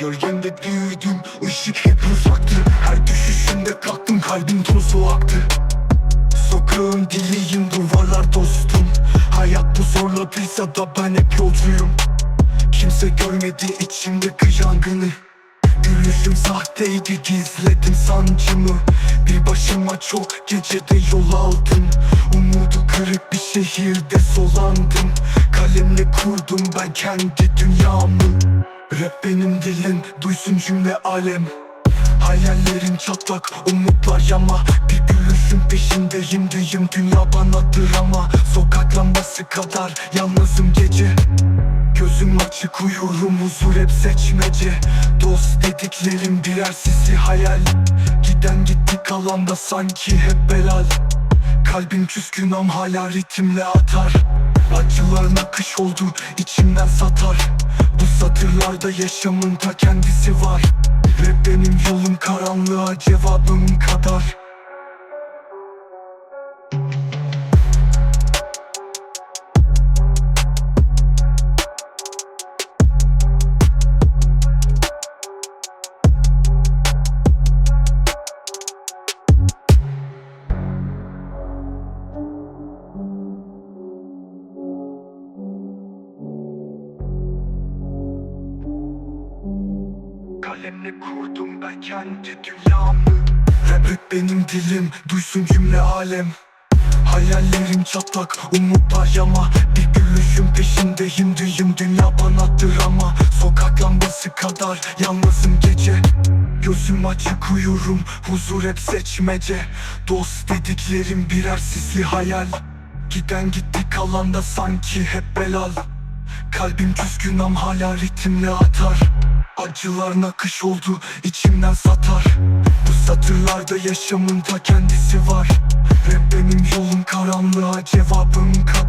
Gölgemde büyüdüm ışık hep uzaktı. Her düşüşümde kalktım kalbim tozu aktı Sokağın diliyim duvarlar dostum. Hayat bu zorladıysa da ben hep yolcuyum. Kimse görmedi içimdeki yangını. Gülüşüm sahteydi gizledim sancımı. Bir başıma çok gecede yol aldım. Umudu kırık bir şehirde solandım. Kalemle kurdum ben kendi dünyamı Rap benim dilim duysun cümle alem. Hayallerim çatlak umutlar yama. Bir gülüşün peşindeyim diyeyim dünya bana drama. Sokak lambası kadar yalnızım gece. Gözüm açık uyurum huzur hep seçmece. Dost dediklerim birer sisi hayal. Giden gitti kalan da sanki hep belal. Kalbim küskün am hala ritimle atar Acıların akış oldu içimden satar. Bu satırlarda yaşamın ta kendisi var. Rap benim yolum karanlığa cevabım kadar Kalemle kurdum ben kendi dünyamı. Rap benim dilim duysun cümle alem. Hayallerim çatlak umutlar yama. Bir gülüşün peşindeyim diyeyim dünya bana drama. Sokak lambası kadar yalnızım gece. Gözüm açık uyurum huzur hep seçmece. Dost dediklerim birer sisli hayal. Giden gitti kalan da sanki hep belal. Kalbim küskün am hala ritimle atar Acılar nakış oldu içimden satar. Bu satırlarda yaşamın ta kendisi var. Rap benim yolum karanlığa cevabım kadar